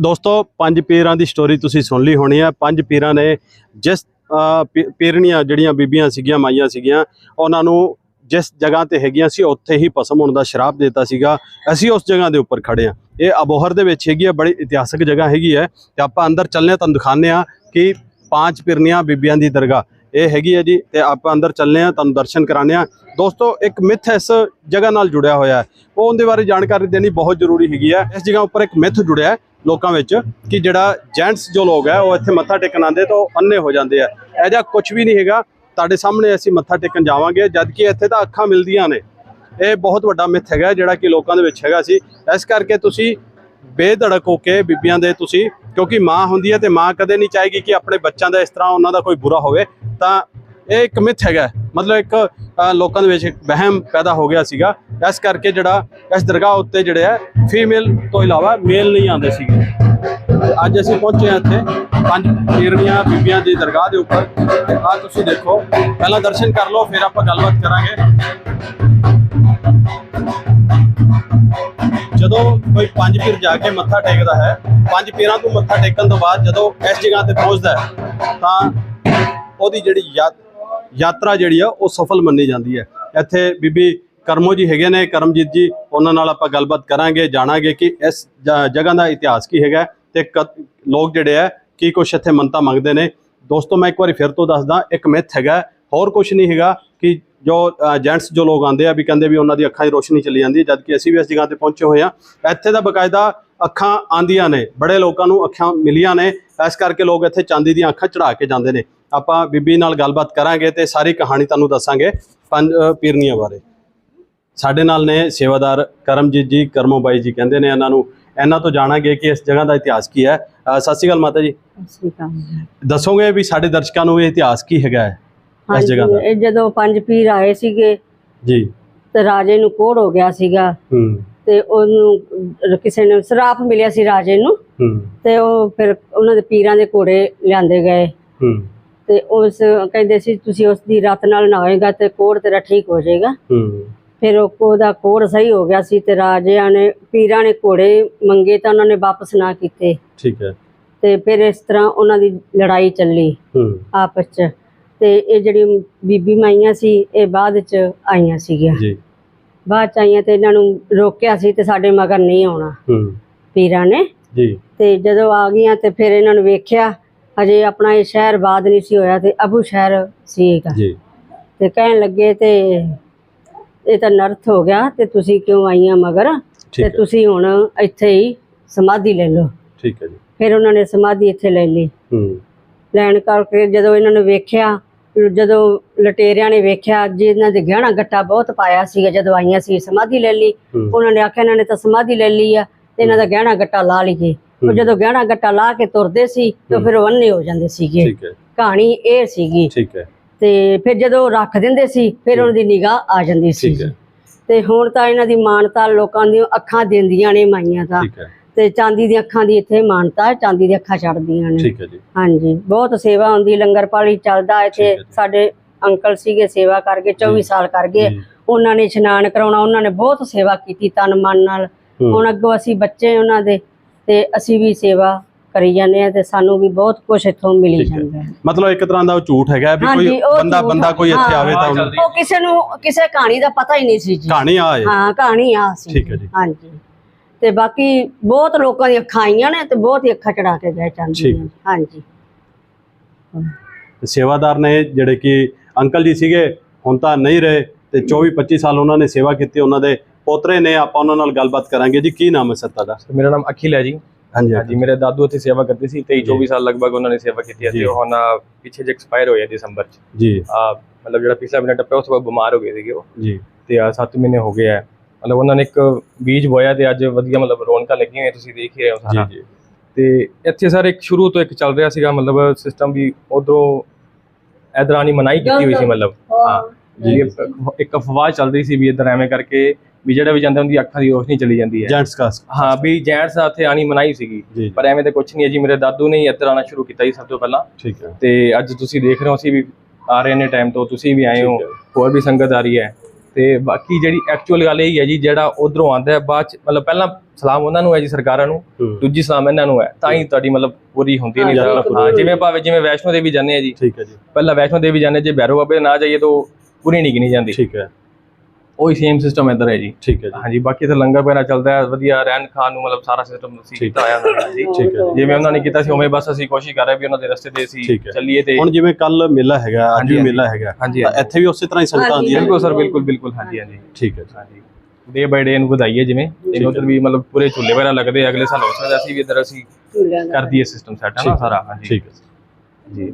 ਦੋਸਤੋ, ਪੰਜ ਪੀਰਾਂ ਦੀ ਸਟੋਰੀ ਤੁਸੀਂ ਸੁਣ ਲਈ ਹੋਣੀ ਹੈ ਪੰਜ ਪੀਰਾਂ ਨੇ ਜਿਸ ਪੀ- ਪੀਰਣੀਆਂ ਜਿਹੜੀਆਂ ਬੀਬੀਆਂ ਸੀਗੀਆਂ, ਮਾਈਆਂ ਸੀਗੀਆਂ, ਉਹਨਾਂ ਨੂੰ ਜਿਸ ਜਗ੍ਹਾ ਤੇ ਹੈਗੀਆਂ ਸੀ, ਉੱਥੇ ਹੀ ਪਸਮ ਹੋਣ ਦਾ ਸ਼ਰਾਪ ਦਿੱਤਾ ਸੀਗਾ। ਅਸੀਂ ਉਸ ਜਗ੍ਹਾ ਦੇ ਉੱਪਰ ਖੜੇ ਆ। ਇਹ ਅਬੋਹਰ ਦੇ ਵਿੱਚ ਹੈਗੀ ਹੈ ਬੜੀ ਇਤਿਹਾਸਕ ਜਗ੍ਹਾ ਹੈਗੀ ਹੈ ਤੇ ਆਪਾਂ ਅੰਦਰ ਚੱਲਨੇ ਆ, ਤੁਹਾਨੂੰ ਦਿਖਾਉਂਦੇ ਆ ਕਿ ਪੰਜ ਪੀਰਨੀਆਂ ਬੀਬੀਆਂ ਦੀ ਦਰਗਾਹ ਇਹ ਹੈਗੀ ਹੈ ਜੀ। ਤੇ ਆਪਾਂ ਅੰਦਰ ਚੱਲਨੇ ਆ, ਤੁਹਾਨੂੰ ਦਰਸ਼ਨ ਕਰਾਣੇ ਆ। ਦੋਸਤੋ, ਇੱਕ ਮਿਥ ਇਸ ਜਗ੍ਹਾ ਨਾਲ ਜੁੜਿਆ ਹੋਇਆ ਹੈ। ਉਹ ਉਹਦੇ ਬਾਰੇ ਜਾਣਕਾਰੀ ਦੇਣੀ ਬਹੁਤ ਜ਼ਰੂਰੀ ਹੈਗੀ ਹੈ ਇਸ ਜਗ੍ਹਾ ਉੱਪਰ ਇੱਕ ਮਿਥ ਜੁੜਿਆ ਹੈ। ਲੋਕਾਂ ਵਿੱਚ ਕਿ ਜਿਹੜਾ ਜੈਂਟਸ ਜੋ ਲੋਕ ਹੈ, ਉਹ ਇੱਥੇ ਮੱਥਾ ਟੇਕਣ ਆਉਂਦੇ ਤਾਂ ਉਹ ਅੰਨੇ ਹੋ ਜਾਂਦੇ ਆ। ਇਹ ਜਿਹਾ ਕੁਝ ਵੀ ਨਹੀਂ ਹੈਗਾ। ਤੁਹਾਡੇ ਸਾਹਮਣੇ ਅਸੀਂ ਮੱਥਾ ਟੇਕਣ ਜਾਵਾਂਗੇ ਜਦ ਕਿ ਇੱਥੇ ਤਾਂ ਅੱਖਾਂ ਮਿਲਦੀਆਂ ਨੇ। ਇਹ ਬਹੁਤ ਵੱਡਾ ਮਿੱਥ ਹੈਗਾ, ਜਿਹੜਾ ਕਿ ਲੋਕਾਂ ਦੇ ਵਿੱਚ ਹੈਗਾ ਸੀ। ਇਸ ਕਰਕੇ ਤੁਸੀਂ ਬੇਧੜਕ ਹੋ ਕੇ ਬੀਬੀਆਂ ਦੇ ਤੁਸੀਂ, ਕਿਉਂਕਿ ਮਾਂ ਹੁੰਦੀ ਹੈ ਤੇ ਮਾਂ ਕਦੇ ਨਹੀਂ ਚਾਹੇਗੀ ਕਿ ਆਪਣੇ ਬੱਚਿਆਂ ਦਾ ਇਸ ਤਰ੍ਹਾਂ ਉਹਨਾਂ ਦਾ ਕੋਈ ਬੁਰਾ ਹੋਵੇ। ਤਾਂ ਇਹ ਇੱਕ ਮਿੱਥ ਹੈਗਾ। ਮਤਲਬ ਇੱਕ ਲੋਕਾਂ ਦੇ ਵਿੱਚ ਇੱਕ ਵਹਿਮ ਪੈਦਾ ਹੋ ਗਿਆ ਸੀਗਾ। ਇਸ ਕਰਕੇ ਜਿਹੜਾ ਇਸ ਦਰਗਾਹ ਉੱਤੇ ਜਿਹੜੇ ਹੈ ਫੀਮੇਲ ਤੋਂ ਇਲਾਵਾ ਮੇਲ ਨਹੀਂ ਆਉਂਦੇ ਸੀਗੇ। ਅੱਜ ਅਸੀਂ ਪਹੁੰਚੇ ਹਾਂ ਇੱਥੇ ਪੰਜ ਪੀਰਨੀਆਂ ਬੀਬੀਆਂ ਦੀ ਦਰਗਾਹ ਦੇ ਉੱਪਰ। ਤੇ ਆ ਤੁਸੀਂ ਦੇਖੋ, ਪਹਿਲਾਂ ਦਰਸ਼ਨ ਕਰ ਲਓ, ਫਿਰ ਆਪਾਂ ਗੱਲਬਾਤ ਕਰਾਂਗੇ। ਜਦੋਂ ਕੋਈ ਪੰਜ ਪੀਰ ਜਾ ਕੇ ਮੱਥਾ ਟੇਕਦਾ ਹੈ, ਪੰਜ ਪੀਰਾਂ ਤੋਂ ਮੱਥਾ ਟੇਕਣ ਤੋਂ ਬਾਅਦ ਜਦੋਂ ਇਸ ਜਗ੍ਹਾ ਤੇ ਪਹੁੰਚਦਾ ਹੈ, ਤਾਂ ਉਹਦੀ ਜਿਹੜੀ ਯਾ- ਯਾਤਰਾ ਜਿਹੜੀ ਆ, ਉਹ ਸਫਲ ਮੰਨੀ ਜਾਂਦੀ ਹੈ। ਇੱਥੇ ਬੀਬੀ ਕਰਮੋ ਜੀ ਹੈਗੇ ਨੇ ਕਰਮਜੀਤ ਜੀ ਉਹਨਾਂ ਨਾਲ ਆਪਾਂ ਗੱਲਬਾਤ ਕਰਾਂਗੇ ਜਾਣਾਂਗੇ ਕਿ ਇਸ ਜ- ਜਗ੍ਹਾ ਦਾ ਇਤਿਹਾਸ ਕੀ ਹੈਗਾ ਤੇ ਕਦ- ਲੋਕ ਜਿਹੜੇ ਆ ਕੀ ਕੁਛ ਇੱਥੇ ਮੰਨਤਾ ਮੰਗਦੇ ਨੇ। ਦੋਸਤੋ ਮੈਂ ਇੱਕ ਵਾਰੀ ਫਿਰ ਤੋਂ ਦੱਸਦਾ ਇੱਕ ਮਿਥ ਹੈਗਾ ਹੋਰ ਕੁਝ ਨਹੀਂ ਹੈਗਾ ਕਿ ਜੋ ਜੈਂਟਸ ਜੋ ਲੋਕ ਆਉਂਦੇ ਆ ਵੀ ਕਹਿੰਦੇ ਵੀ ਉਹਨਾਂ ਦੀ ਅੱਖਾਂ ਦੀ ਰੋਸ਼ਨੀ ਚਲੀ ਜਾਂਦੀ ਹੈ ਜਦ ਕਿ ਅਸੀਂ ਵੀ ਇਸ ਜਗ੍ਹਾ ਤੇ ਪਹੁੰਚੇ ਹੋਏ ਆ ਇੱਥੇ ਦਾ ਬਕਾਇਦਾ ਅੱਖਾਂ ਆਂਦੀਆਂ ਨੇ ਬੜੇ ਲੋਕਾਂ ਨੂੰ ਅੱਖਾਂ ਮਿਲੀਆਂ ਨੇ ਇਸ ਕਰਕੇ ਲੋਕ ਇੱਥੇ ਚਾਂਦੀ ਦੀਆਂ ਅੱਖਾਂ ਚੜਾ ਕੇ ਜਾਂਦੇ ਨੇ। ਆਪਾਂ ਬੀਬੀ ਨਾਲ ਗੱਲਬਾਤ ਕਰਾਂਗੇ ਤੇ ਸਾਰੀ ਕਹਾਣੀ ਤੁਹਾਨੂੰ ਦੱਸਾਂਗੇ ਪੰਜ ਅ, ਪੀਰਨੀਆਂ ਬਾਰੇ। ਸਾਡੇ ਨਾਲ ਨੇ ਸੇਵਾਦਾਰ ਕਰਮਜੀਤ ਜੀ ਕਰਮੋ ਬਾਈ ਜੀ ਕਹਿੰਦੇ ਨੇ ਇਹਨਾਂ ਨੂੰ। ਇਹਨਾਂ ਤੋਂ ਜਾਣਾਂਗੇ ਕਿ ਇਸ ਜਗ੍ਹਾ ਦਾ ਇਤਿਹਾਸ ਕੀ ਹੈ। ਅ, ਸਤਿ ਸ਼੍ਰੀ ਅਕਾਲ ਮਾਤਾ ਜੀ। ਦੱਸੋਗੇ ਵੀ ਸਾਡੇ ਦਰਸ਼ਕਾਂ ਨੂੰ ਇਹ ਇਤਿਹਾਸ ਕੀ ਹੈਗਾ ਹੈ ਇਸ ਜਗ੍ਹਾ ਦਾ? ਹਾਂਜੀ ਇਹ ਜਦੋਂ ਪੰਜ ਪੀਰ ਆਏ ਸੀਗੇ ਜੀ। ਤੇ ਰਾਜੇ ਨੂੰ ਕੋੜ ਹੋ ਗਿਆ ਸੀਗਾ। ਹੂੰ। ਤੇ ਉਹਨੂੰ ਅਹ, ਕਿਸੇ ਨੇ ਸਰਾਪ ਮਿਲਿਆ ਸੀ ਰਾਜੇ ਨੂੰ। ਹੂੰ। ਤੇ ਉਹ ਫਿਰ ਉਹਨਾਂ ਦੇ ਪੀਰਾਂ ਦੇ ਘੋੜੇ ਲਿਆਂਦੇ ਗਏ। ਹੂੰ। ਤੇ ਉਸ ਕਹਿੰਦੇ ਸੀ ਤੁਸੀਂ ਉਸ ਦੀ ਰਾਤ ਨਾਲ ਨਹਾਏਗਾ ਤੇ ਕੋੜ ਤੇਰਾ ਠੀਕ ਹੋ ਜਾਏਗਾ। ਹੂੰ। ਫਿਰ ਉਹ ਉਹਦਾ ਕੋੜ ਸਹੀ ਹੋ ਗਿਆ ਸੀ ਤੇ ਰਾਜਿਆਂ ਨੇ ਪੀਰਾਂ ਨੇ ਘੋੜੇ ਮੰਗੇ ਤਾਂ ਉਹਨਾਂ ਨੇ ਵਾਪਸ ਨਾ ਕੀਤੇ। ਠੀਕ ਹੈ। ਤੇ ਫਿਰ ਇਸ ਤਰ੍ਹਾਂ ਉਹਨਾਂ ਦੀ ਲੜਾਈ ਚੱਲੀ ਹੂੰ। ਆਪਸ ਚ। ਤੇ ਇਹ ਜਿਹੜੀ ਬੀਬੀ ਮਾਈਆਂ ਸੀ ਇਹ ਬਾਅਦ ਚ ਆਈਆਂ ਸੀਗੀਆਂ। ਜੀ। ਬਾਅਦ ਚ ਆਈਆਂ ਤੇ ਇਹਨਾਂ ਨੂੰ ਰੋਕਿਆ ਸੀ ਤੇ ਸਾਡੇ ਮਗਰ ਨਹੀਂ ਆਉਣਾ। ਹੂੰ। ਪੀਰਾਂ ਨੇ। ਜੀ। ਤੇ ਜਦੋਂ ਆ ਗਈਆਂ ਤੇ ਫਿਰ ਇਹਨਾਂ ਨੂੰ ਵੇਖਿਆ ਅਜੇ ਆਪਣਾ ਇਹ ਸ਼ਹਿਰ ਬਾਦ ਨਹੀਂ ਸੀ ਹੋਇਆ ਤੇ ਅਬੂ ਸ਼ਹਿਰ ਸੀਗਾ। ਜੀ। ਤੇ ਕਹਿਣ ਲੱਗੇ ਤੇ ਇਹ ਤਾਂ ਨਰਥ ਹੋ ਗਿਆ ਤੇ ਤੁਸੀਂ ਕਿਉਂ ਆਈਆਂ ਮਗਰ? ਤੇ ਤੁਸੀਂ ਹੁਣ ਇੱਥੇ ਹੀ ਸਮਾਧੀ ਲੈ ਲਓ। ਠੀਕ ਹੈ ਜੀ। ਫਿਰ ਉਹਨਾਂ ਨੇ ਸਮਾਧੀ ਇੱਥੇ ਲੈ ਲਈ। ਹੂੰ। ਲੈਣ ਕਰਕੇ ਜਦੋਂ ਇਹਨਾਂ ਨੂੰ ਵੇਖਿਆ ਜਦੋਂ ਲਟੇਰਿਆਂ ਨੇ ਵੇਖਿਆ ਜੀ ਇਹਨਾਂ ਦੇ ਗਹਿਣਾ ਗੱਟਾ ਬਹੁਤ ਪਾਇਆ ਸੀਗਾ ਜਦੋਂ ਆਈਆਂ ਸੀ ਸਮਾਧੀ ਲੈ ਲਈ। ਉਹਨਾਂ ਨੇ ਆਖਿਆ ਇਹਨਾਂ ਨੇ ਤਾਂ ਸਮਾਧੀ ਲੈ ਲਈ ਆ ਤੇ ਇਹਨਾਂ ਦਾ ਗਹਿਣਾ ਗੱਟਾ ਲਾ ਲਈਏ। ਉਹ। ਜਦੋਂ ਗਹਿਣਾ ਗੱਟਾ ਲਾ ਕੇ ਤੁਰਦੇ ਸੀ ਤੇ। ਫਿਰ ਉਹ ਅੰਨੇ ਹੋ ਜਾਂਦੇ ਸੀਗੇ। ਠੀਕ ਹੈ। ਕਹਾਣੀ ਇਹ ਸੀਗੀ। ਠੀਕ ਹੈ। ਤੇ ਫਿਰ ਜਦੋਂ ਰੱਖ ਦਿੰਦੇ ਸੀ ਫਿਰ ਉਹਨਾਂ ਦੀ ਨਿਗਾਹ ਆ ਜਾਂਦੀ ਸੀ। ਠੀਕ ਹੈ। ਤੇ ਹੁਣ ਤਾਂ ਇਹਨਾਂ ਦੀ ਮਾਨਤਾ ਲੋਕਾਂ ਦੀਆਂ ਅੱਖਾਂ ਦਿੰਦੀਆਂ ਨੇ ਮਾਈਆਂ ਤਾਂ ਠੀਕ ਹੈ। ਤੇ ਚਾਂਦੀ ਦੀਆਂ ਅੱਖਾਂ ਦੀ ਇੱਥੇ ਮਾਨਤਾ ਹੈ ਚਾਂਦੀ ਦੀਆਂ ਅੱਖਾਂ ਚੜਦੀਆਂ ਨੇ। ਠੀਕ ਹੈ ਜੀ। ਹਾਂਜੀ ਬਹੁਤ ਸੇਵਾ ਹੁੰਦੀ ਲੰਗਰ ਪਾਣੀ ਚੱਲਦਾ ਇੱਥੇ। ਸਾਡੇ ਅੰਕਲ ਸੀਗੇ ਸੇਵਾ ਕਰਕੇ 24 ਜੀ। ਸਾਲ ਕਰ ਗਏ। ਉਹਨਾਂ ਨੇ ਇਸ਼ਨਾਨ ਕਰਾਉਣਾ ਉਹਨਾਂ ਨੇ ਬਹੁਤ ਸੇਵਾ ਕੀਤੀ ਤਨ ਮਨ ਨਾਲ। ਹੁਣ ਅੱਗੋਂ ਅਸੀਂ ਬੱਚੇ ਉਹਨਾਂ ਦੇ ਤੇ ਅਸੀਂ ਵੀ ਸੇਵਾ ਕਰੀ ਜਾਂਦੇ ਆ ਤੇ ਸਾਨੂੰ ਵੀ ਬਹੁਤ ਕੁਝ ਇੱਥੋਂ ਮਿਲੀ। ਜਾਂਦਾ ਹੈ। ਮਤਲਬ ਇੱਕ ਤਰ੍ਹਾਂ ਦਾ ਉਹ ਝੂਠ ਹੈਗਾ ਵੀ ਕੋਈ ਬੰਦਾ ਬੰਦਾ ਕੋਈ ਇੱਥੇ। ਆਵੇ ਤਾਂ ਉਹ ਕਿਸੇ ਨੂੰ ਕਿਸੇ ਕਹਾਣੀ ਦਾ ਪਤਾ ਹੀ ਨਹੀਂ ਸੀ ਜੀ। ਕਹਾਣੀ ਆ ਹੈ ਹਾਂ ਕਹਾਣੀ ਆ ਸੀ। ਠੀਕ ਹੈ ਜੀ। ਹਾਂਜੀ। ਤੇ ਬਾਕੀ ਬਹੁਤ ਲੋਕਾਂ ਦੀਆਂ ਅੱਖਾਂ ਆਈਆਂ ਨੇ ਤੇ ਬਹੁਤ ਹੀ ਅੱਖਾਂ ਚੜਾ ਕੇ ਗਏ ਚਾਂਦੀ ਹਾਂਜੀ। ਸੇਵਾਦਾਰ ਨੇ ਜਿਹੜੇ ਕਿ ਅੰਕਲ ਜੀ ਸੀਗੇ ਹੁਣ ਤਾਂ ਨਹੀਂ ਰਹੇ ਤੇ 24 25 ਸਾਲ ਉਹਨਾਂ ਨੇ ਸੇਵਾ ਕੀਤੀ ਉਹਨਾਂ ਦੇ ਪੋਤਰੇ ਨੇ ਆਪਾਂ ਉਹਨਾਂ ਨਾਲ ਗੱਲਬਾਤ ਕਰਾਂਗੇ। ਜੀ ਕੀ ਨਾਮ ਹੈ ਸਰ ਤੁਹਾਡਾ? ਮੇਰਾ ਨਾਮ ਅਖਿਲ ਹੈ ਜੀ। ਹਾਂਜੀ ਹਾਂਜੀ ਮੇਰੇ ਦਾਦੂ ਇੱਥੇ ਸੇਵਾ ਕਰਦੇ ਸੀ 23 ਜੀ। 24 ਸਾਲ ਲਗਭਗ ਉਹਨਾਂ ਨੇ ਸੇਵਾ ਕੀਤੀ ਹੈ। ਤੇ ਉਹ ਹੁਣ ਪਿੱਛੇ ਜੇ ਐਕਸਪਾਇਰ ਹੋਏ ਆ ਦਸੰਬਰ ਚ। ਜੀ। ਆ ਮਤਲਬ ਜਿਹੜਾ ਪਿਛਲਾ ਮਹੀਨਾ ਟੱਪਿਆ ਉਸ ਤੋਂ ਬਾਅਦ ਬਿਮਾਰ ਹੋ ਗਏ ਸੀਗੇ ਉਹ। ਜੀ। ਤੇ ਆ 7 ਮਹੀਨੇ ਹੋ ਗਏ ਆ। ਮਤਲਬ ਉਹਨਾਂ ਨੇ ਇੱਕ ਬੀਜ ਬੋਇਆ ਤੇ ਅੱਜ ਵਧੀਆ ਮਤਲਬ ਰੌਣਕਾਂ ਲੱਗੀਆਂ ਹੋਈਆਂ ਤੁਸੀਂ ਦੇਖ ਹੀ ਰਹੇ ਹੋ ਸਾਰਾ। ਜੀ ਤੇ ਇੱਥੇ ਸਰ ਇੱਕ ਸ਼ੁਰੂ ਤੋਂ ਇੱਕ ਚੱਲ ਰਿਹਾ ਸੀਗਾ ਮਤਲਬ ਸਿਸਟਮ ਵੀ ਉਧਰੋਂ ਇਧਰਾਨੀ ਮਨਾਈ ਕੀਤੀ ਹੋਈ ਸੀ ਮਤਲਬ। ਹਾਂ। ਜੀ ਇੱਕ ਅਫਵਾਹ ਚੱਲ ਰਹੀ ਸੀ ਵੀ ਇਧਰ ਐਵੇਂ ਕਰਕੇ ਵੀ ਜਿਹੜਾ ਵੀ ਜਾਂਦਾ ਉਹਦੀ ਅੱਖਾਂ ਦੀ ਰੋਸ਼ਨੀ ਚਲੀ ਜਾਂਦੀ ਹੈ। ਜੈਂਟਸ ਕਾਸ ਹਾਂ ਵੀ ਜੈਂਟਸ ਇੱਥੇ ਆਣੀ ਮਨਾਈ ਸੀਗੀ। ਪਰ ਐਵੇਂ ਤਾਂ ਕੁਝ ਨਹੀਂ ਹੈ ਜੀ ਮੇਰੇ ਦਾਦੂ ਨੇ ਹੀ ਇੱਧਰ ਆਉਣਾ ਸ਼ੁਰੂ ਕੀਤਾ ਜੀ ਸਭ ਤੋਂ ਪਹਿਲਾਂ। ਠੀਕ ਹੈ। ਤੇ ਅੱਜ ਤੁਸੀਂ ਦੇਖ ਰਹੇ ਹੋ ਅਸੀਂ ਵੀ ਆ ਰਹੇ ਨੇ ਟਾਈਮ ਤੋਂ ਤੁਸੀਂ ਵੀ ਆਏ ਹੋ। ਹੋਰ ਵੀ ਸੰਗਤ ਆ ਰਹੀ ਹੈ। ਤੇ ਬਾਕੀ ਜਿਹੜੀ ਐਕਚੁਅਲ ਗੱਲ ਇਹ ਹੀ ਜੀ ਜਿਹੜਾ ਉਧਰੋਂ ਆਂਦਾ ਹੈ ਬਾਅਦ ਚ ਮਤਲਬ ਪਹਿਲਾਂ ਸਲਾਮ ਉਹਨਾਂ ਨੂੰ ਹੈ ਜੀ ਸਰਕਾਰਾਂ ਨੂੰ ਦੂਜੀ ਸਲਾਮ ਇਹਨਾਂ ਨੂੰ ਹੈ। ਤਾਂ ਹੀ ਤੁਹਾਡੀ ਮਤਲਬ ਪੂਰੀ ਹੁੰਦੀ ਨਹੀਂ ਹਾਂ ਜਿਵੇਂ ਭਾਵੇਂ ਜਿਵੇਂ ਵੈਸ਼ਨੋ ਦੇਵੀ ਜਾਂਦੇ ਆ ਜੀ। ਠੀਕ ਹੈ ਜੀ। ਪਹਿਲਾਂ ਵੈਸ਼ਨੋ ਦੇਵੀ ਜਾਂਦੇ ਜੇ ਭੈਰੋ ਬਾਬੇ ਨਾ ਜਾਈਏ ਤਾਂ ਪੂਰੀ ਨਹੀਂ ਗਿਣੀ ਜਾਂਦੀ। ਠੀਕ ਹੈ। ਉਹੀ ਸੇਮ ਸਿਸਟਮ ਇੱਧਰ ਹੈ ਜੀ। ਠੀਕ ਹੈ ਜੀ। ਹਾਂਜੀ ਬਾਕੀ ਇੱਥੇ ਲੰਗਰ ਵਗੈਰਾ ਚੱਲਦਾ ਹੈ ਵਧੀਆ ਰਹਿਣ ਖਾਣ ਨੂੰ ਮਤਲਬ ਸਾਰਾ ਸਿਸਟਮ ਅਸੀਂ ਠੀਕ ਕੀਤਾ ਹੋਇਆ ਹੁੰਦਾ ਜੀ। ਠੀਕ ਹੈ ਜੀ। ਜਿਵੇਂ ਉਹਨਾਂ ਨੇ ਕੀਤਾ ਸੀ ਉਵੇਂ ਬਸ ਅਸੀਂ ਕੋਸ਼ਿਸ਼ ਕਰ ਰਹੇ ਵੀ ਉਹਨਾਂ ਦੇ ਰਸਤੇ ਤੇ ਅਸੀਂ। ਚੱਲੀਏ ਤੇ ਹੁਣ ਜਿਵੇਂ ਕੱਲ ਮੇਲਾ ਹੈਗਾ ਅੱਜ ਵੀ। ਮੇਲਾ ਹੈਗਾ ਹਾਂਜੀ ਤਾਂ ਇੱਥੇ ਵੀ ਉਸੇ ਤਰ੍ਹਾਂ ਹੀ ਸੰਗਤਾਂ ਆਉਂਦੀਆਂ ਬਿਲਕੁਲ ਸਰ ਬਿਲਕੁਲ ਬਿਲਕੁਲ ਹਾਂਜੀ ਹਾਂਜੀ। ਠੀਕ ਹੈ ਜੀ। ਹਾਂਜੀ। ਡੇ ਬਾਈ ਡੇ ਨੂੰ ਵਧਾਈਏ ਜਿਵੇਂ ਤੇ। ਉਧਰ ਵੀ ਮਤਲਬ ਪੂਰੇ ਝੂਲੇ ਵਗੈਰਾ ਲੱਗਦੇ ਆ, ਅਗਲੇ ਸਾਲ ਹੋ ਸਕਦਾ ਅਸੀਂ ਵੀ ਇੱਧਰ ਅਸੀਂ ਕਰ ਦਈਏ ਸਿਸਟਮ ਸੈੱਟ ਹੈ ਨਾ। ਸਾਰਾ ਹਾਂਜੀ। ਠੀਕ ਹੈ। ਜੀ।